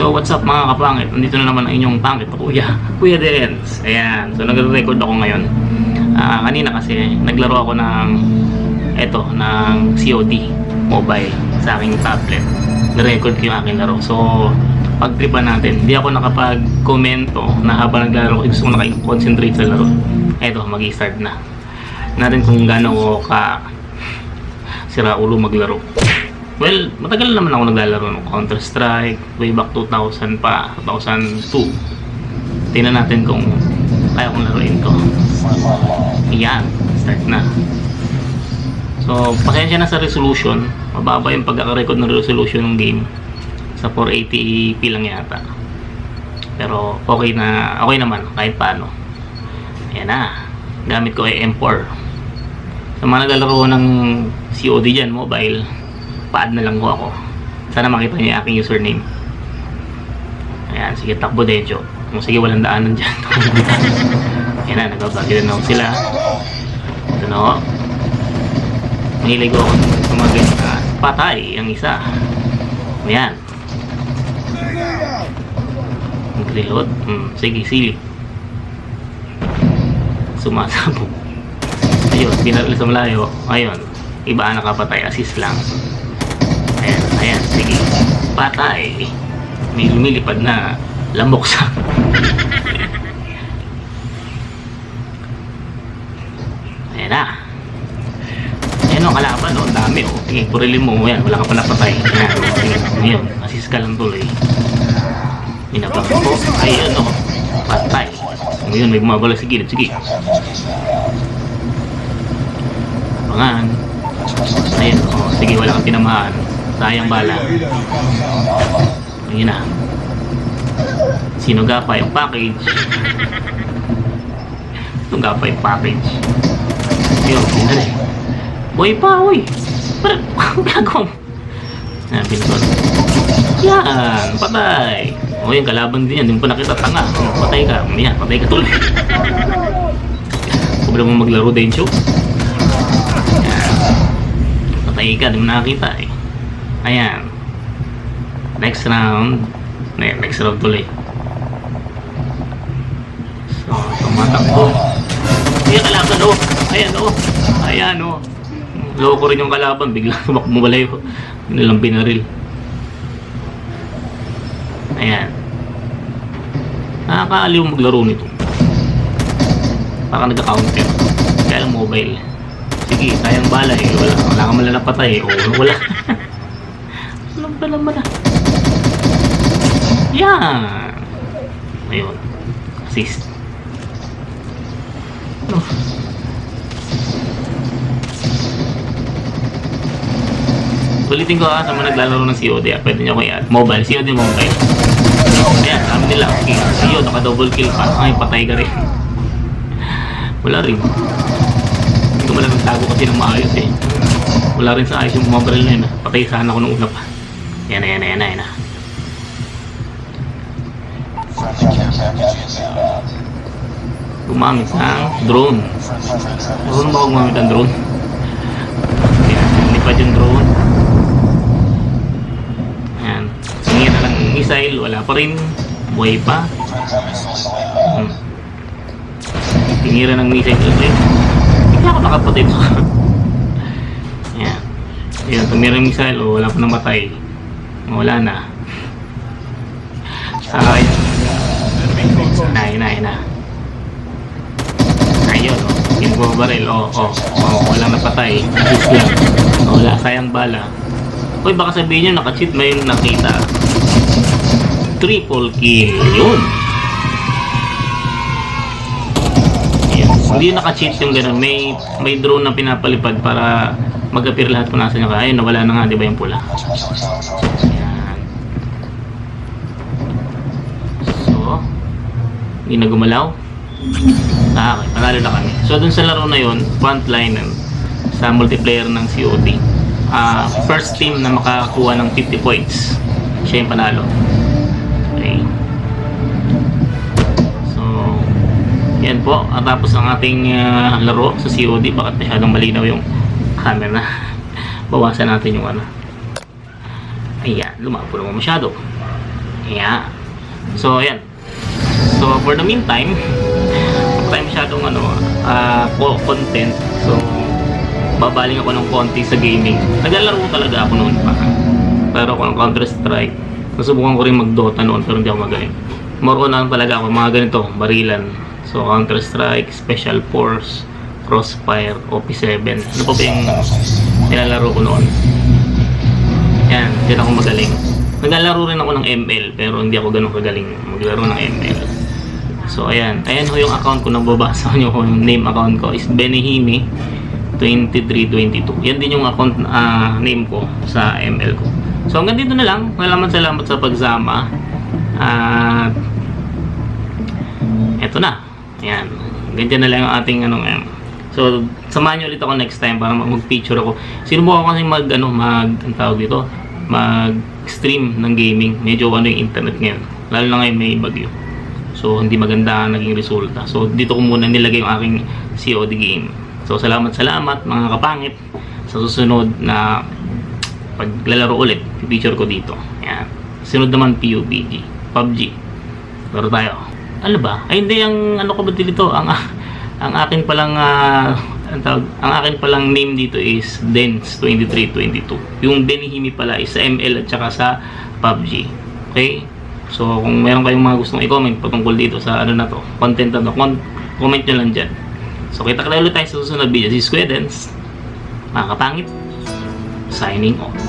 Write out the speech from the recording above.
So, what's up mga kapangit? Nandito na naman ang inyong pangit kuya. Kuya Dens. Ayan. So, nagre-record ako ngayon. Ah, kanina kasi, naglaro ako ng, eto, ng COD mobile sa aking tablet. Nag-record ko yung aking laro. So, pagtripan natin. Hindi ako nakapag-komento na habang naglalaro, gusto ko nakakonsentrate sa laro. Eto, mag-start na. Natin kung gaano ko ka sira ulo maglaro. Well, matagal naman ako naglalaro ng Counter-Strike, way back 2000 pa, 2002. Tingnan natin kung kaya kong laruin to. Yan, start na. So, pasensya na sa resolution. Mababa yung pagkakarecord ng resolution ng game. Sa 480p lang yata. Pero okay na, okay naman kahit paano. Ayan na. Gamit ko ay M4. Sa mga naglalaro ng COD dyan, mobile, pa-add na lang ko ako. Sana makita niyo yung aking username. Ayan, sige, takbo dejo. Kung sige, walang daanan dyan. Ayan na, nagbabagyo na ako sila. Ito na ako. Mahilig ako sa na patay ang isa. Ayan. Mag-reload. Hmm, sige, silip. Sumasabog. Ayun, binaril sa malayo. Ayun, iba ang nakapatay. Assist lang. Ayan, ayan, sige. Patay. May lumilipad na lamok sa... ayan na. Ayan o, kalaban o. Ang dami o. Sige, purilin mo. Ayan, wala ka pa napatay. Ayan, sige. Ngayon, assist ka lang tuloy. Minabak ko. Ayan o. Patay. Ngayon, may bumabala sa gilid. Sige. Pangan. Ayun, oh, sige, wala kang tinamaan. Sayang bala. Ayun na. Sino gapa yung package? Sino gapa yung package? Ayun, pinali. Boy pa, uy! Parang, ang gagawa mo? Yan, pinatol. Yan, patay. O yung kalaban din yan, hindi mo pa nakita tanga. Patay ka, yan, patay ka tuloy. Sobra mo maglaro. Yan. Patay ka, di mo nakakita eh. Ayan. Next round. Ne, next round tuloy. So, tumatakbo. Ayan kalaban, oh. Ayan, oh. Ayan, oh. Loko rin yung kalaban. Biglang tumakbo malayo. Nilang binaril. Ayan. Nakakaaliw maglaro nito. Parang nagka-counter. Kaya lang mobile. Sige, sayang bala eh. Wala, wala ka man napatay eh. O, wala. Bala man ah. Yan. Ayun. Assist. Ano? Ulitin ko ha, sa mga naglalaro ng COD ah, pwede nyo ko i-add. Mobile, COD mobile. Ayan, sabi nila, okay, COD, naka-double kill pa. Ay, patay ka rin. Wala rin. Hindi ko malang nagtago kasi ng maayos eh. Wala rin sa ayos yung mobile na yun. ah. Patay sana ako nung una pa. Yan na, yan na, yan na, yan na. Gumamit ng drone. Marunong ba gumamit ng drone? Yan, lumipad yung drone. Ayan. Singin na lang yung missile, wala pa rin. Buhay pa. Hmm. Tingira ng missile ulit. Hindi ako nakapatay ito. Ayan. Ayan, tumira yung missile, oh, wala pa namatay. Wala na. Ay. Na, na, na. Ayun, oh. Yung baril, oh, oh, oh, wala napatay. Assist lang. Oh, wala, sayang bala. Uy, baka sabihin nyo, naka-cheat, may nakita. Triple kill. Yun. Hindi naka-cheat yung gano'n. May, may drone na pinapalipad para mag-appear lahat kung nasa nyo ka. Ayun, nawala na nga, di ba yung pula? Ayan. So, hindi na gumalaw. Ah, okay. Panalo na kami. So, dun sa laro na yun, frontline sa multiplayer ng COD. Ah, first team na makakuha ng 50 points. Siya yung panalo. Okay. So, yan po. At tapos ang ating ah, laro sa COD. Bakit masyadong malinaw yung camera. Bawasan natin yung ano. Ayan, lumabo naman masyado. Yeah. So, ayan. So, for the meantime, wala tayo masyadong ano, co- content. So, babaling ako ng konti sa gaming. Naglalaro talaga ako noon pa. Pero ako ng Counter-Strike. Nasubukan ko rin mag-Dota noon pero hindi ako magaling. More on talaga ako, mga ganito, barilan. So, Counter-Strike, Special Force, Crossfire, OP7. Ano pa ba yung nilalaro ko noon? Yan, dyan ako magaling. Naglalaro rin ako ng ML, pero hindi ako ganun kagaling maglaro ng ML. So, ayan. Ayan ho yung account ko. Nababasa nyo ko yung name account ko is Benihimi 2322. Yan din yung account ah, name ko sa ML ko. So, hanggang dito na lang. Maraming salamat sa pagsama. At, eto na. Ayan. Ganyan na lang yung ating ano ngayon. So, samahan nyo ulit ako next time para mag-picture ako. Sinubukan ko kasi mag, ano, mag, ang tawag dito, mag-stream ng gaming. Medyo ano yung internet ngayon. Lalo na ngayon may bagyo. So, hindi maganda ang naging resulta. So, dito ko muna nilagay yung aking COD game. So, salamat, salamat mga kapangit sa susunod na paglalaro ulit. Picture ko dito. Yan. Sunod naman PUBG. PUBG. Laro tayo. Ano ba? Ay, hindi. Ang ano ko ba dito? Ang, ang akin palang ah, ang, tawag, ang akin palang name dito is Dens2322. Yung Benihimi pala is sa ML at saka sa PUBG. Okay? So, kung meron kayong mga gustong i-comment patungkol dito sa ano na to, content na to, comment nyo lang dyan. So, kita ka ulit tayo sa susunod video. Is Squidens. Mga kapangit. Signing off.